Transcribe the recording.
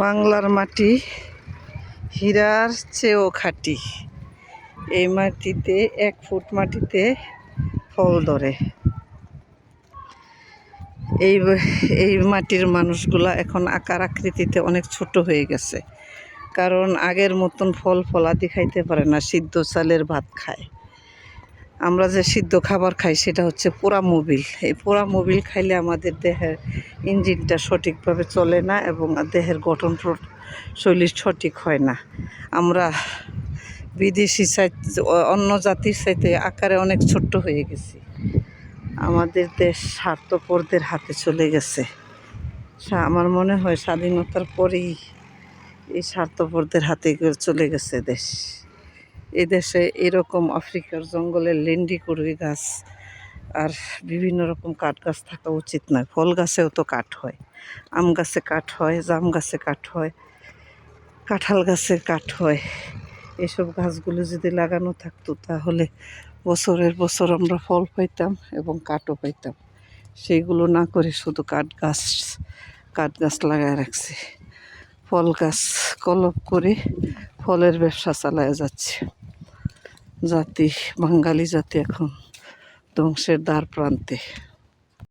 বাংলার মাটি, হীরার চেয়েও খাঁটি। এই মাটিতে, এক ফুট মাটিতে ফল ধরে। এই এই মাটির মানুষগুলা এখন আকার আকৃতিতে অনেক ছোট হয়ে গেছে। কারণ আগের মতন ফল ফলাদি খাইতে পারে না, সিদ্ধ চালের ভাত খায়। আমরা যে সিদ্ধ খাবার খাই সেটা হচ্ছে পোড়া মোবিল। এই পোড়া মোবিল খাইলে আমাদের দেহের ইঞ্জিনটা সঠিকভাবে চলে না এবং দেহের গঠন শৈলী সঠিক হয় না। আমরা বিদেশি সাইট অন্য জাতির সাইতে আকারে অনেক ছোট্ট হয়ে গেছি। আমাদের দেশ স্বার্থপরদের হাতে চলে গেছে। আমার মনে হয় স্বাধীনতার পরেই এই স্বার্থপরদের হাতে চলে গেছে দেশ। এই দেশে এরকম আফ্রিকার জঙ্গলের লেন্ডি কুড়ি গাছ আর বিভিন্ন রকম কাঠ গাছ থাকা উচিত নয়। ফল গাছেও তো কাঠ হয়। আম গাছে কাঠ হয়, জাম গাছে কাঠ হয়, কাঁঠাল গাছে কাঠ হয়। এসব গাছগুলো যদি লাগানো থাকতো তাহলে বছরের বছর আমরা ফল পাইতাম এবং কাঠও পাইতাম। সেইগুলো না করে শুধু কাঠ গাছ কাঠ গাছ লাগায় রাখছে। ফল গাছ কলপ করে ফলের ব্যবসা চালায় যাচ্ছে। জাতি বাঙালি জাতি এখন ধ্বংসের দ্বার প্রান্তে।